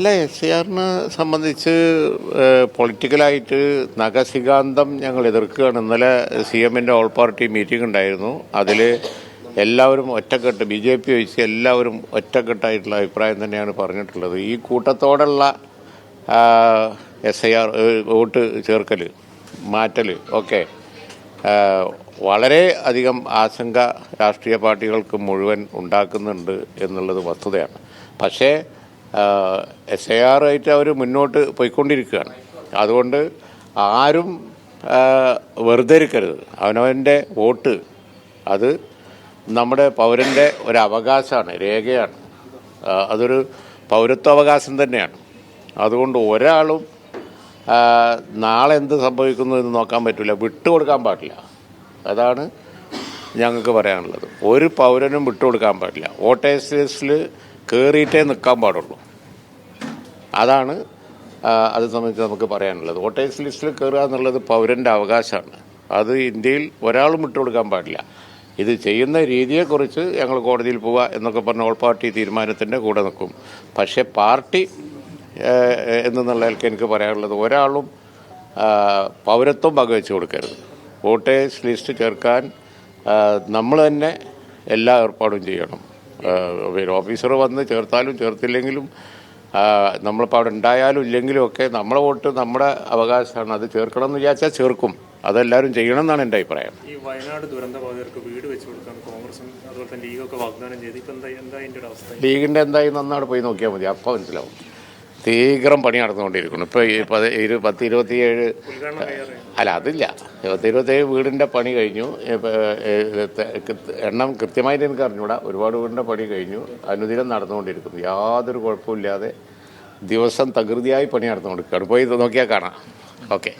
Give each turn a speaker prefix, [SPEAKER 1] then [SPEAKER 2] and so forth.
[SPEAKER 1] അല്ല S C ആറിനെ സംബന്ധിച്ച് പൊളിറ്റിക്കലായിട്ട് നഖസികാന്തം ഞങ്ങൾ എതിർക്കുകയാണ്. ഇന്നലെ സി എമ്മിന്റെ ഓൾ പാർട്ടി മീറ്റിംഗ് ഉണ്ടായിരുന്നു. അതിൽ എല്ലാവരും ഒറ്റക്കെട്ട് ബി ജെ പി ഒഴിച്ച് എല്ലാവരും ഒറ്റക്കെട്ടായിട്ടുള്ള അഭിപ്രായം തന്നെയാണ് പറഞ്ഞിട്ടുള്ളത്. ഈ കൂട്ടത്തോടുള്ള എസ് ഐ ആർ വോട്ട് ചേർക്കൽ മാറ്റൽ ഒക്കെ വളരെ അധികം ആശങ്ക രാഷ്ട്രീയ പാർട്ടികൾക്ക് മുഴുവൻ ഉണ്ടാക്കുന്നുണ്ട് എന്നുള്ളത് വസ്തുതയാണ്. പക്ഷേ എസ് എ ആയിട്ട് അവർ മുന്നോട്ട് പോയിക്കൊണ്ടിരിക്കുകയാണ്. അതുകൊണ്ട് ആരും വെറുതെ ഇരിക്കരുത് അവനവന്റെ വോട്ട് അത് നമ്മുടെ പൗരന്റെ ഒരു അവകാശമാണ് രേഖയാണ് അതൊരു പൗരത്വാവകാശം തന്നെയാണ്. അതുകൊണ്ട് ഒരാളും നാളെ എന്ത് സംഭവിക്കുന്നു എന്ന് നോക്കാൻ പറ്റില്ല വിട്ടുകൊടുക്കാൻ പാടില്ല. അതാണ് ഞങ്ങൾക്ക് പറയാനുള്ളത്. ഒരു പൗരനും വിട്ടുകൊടുക്കാൻ പാടില്ല. വോട്ടേഴ്സ് ലിസ്റ്റിൽ കയറിയിട്ടേ നിൽക്കാൻ പാടുള്ളൂ. അതാണ് അത് സംബന്ധിച്ച് നമുക്ക് പറയാനുള്ളത്. വോട്ടേഴ്സ് ലിസ്റ്റിൽ കയറുക എന്നുള്ളത് പൗരന്റെ അവകാശമാണ്. അത് ഇന്ത്യയിൽ ഒരാളും വിട്ടുകൊടുക്കാൻ പാടില്ല. ഇത് ചെയ്യുന്ന രീതിയെക്കുറിച്ച് ഞങ്ങൾ കോടതിയിൽ പോവുക എന്നൊക്കെ പറഞ്ഞ ഓൾ പാർട്ടി തീരുമാനത്തിന്റെ കൂടെ നിൽക്കും. പക്ഷേ പാർട്ടി എന്നുള്ളതിലേക്ക് എനിക്ക് പറയാനുള്ളത് ഒരാളും പൗരത്വം പകവെച്ച് കൊടുക്കരുത്. വോട്ടേഴ്സ് ലിസ്റ്റ് ചേർക്കാൻ നമ്മൾ തന്നെ എല്ലാ ഏർപ്പാടും ചെയ്യണം. പിന്നെ ഓഫീസർ വന്ന് ചേർത്താലും ചേർത്തില്ലെങ്കിലും നമ്മളിപ്പോൾ അവിടെ ഉണ്ടായാലും ഇല്ലെങ്കിലും ഒക്കെ നമ്മളെ വോട്ട് നമ്മുടെ അവകാശമാണ്. അത് ചേർക്കണം എന്ന് വിചാരിച്ചാൽ ചേർക്കും. അതെല്ലാവരും ചെയ്യണം എന്നാണ് എന്റെ അഭിപ്രായം.
[SPEAKER 2] ഈ വയനാട് ദുരന്ത ബാധിതർക്ക് വീട് വെച്ച് കൊടുക്കാൻ കോൺഗ്രസും അതുപോലെ തന്നെ ലീഗൊക്കെ വാഗ്ദാനം ചെയ്ത് ഇപ്പം എന്താ എന്താ അവസ്ഥ?
[SPEAKER 1] ലീഗിന്റെ എന്തായി? നന്നാണ് പോയി നോക്കിയാൽ മതി. അപ്പോൾ മനസ്സിലാവും. തീവ്രം പണി നടന്നുകൊണ്ടിരിക്കുന്നു. ഇപ്പോൾ ഈ പത് ഇരു പത്ത് ഇരുപത്തിയേഴ് അല്ല അതില്ല. പത്ത് ഇരുപത്തേഴ് വീടിന്റെ പണി കഴിഞ്ഞു. എണ്ണം കൃത്യമായിട്ട് എനിക്ക് അറിഞ്ഞൂടാ. ഒരുപാട് വീടിന്റെ പണി കഴിഞ്ഞു. അനുദിനം നടന്നുകൊണ്ടിരിക്കുന്നു. യാതൊരു കുഴപ്പമില്ലാതെ ദിവസം തകൃതിയായി പണി നടന്നുകൊണ്ടിരിക്കുകയാണ്. പോയി നോക്കിയാൽ കാണാം. ഓക്കെ.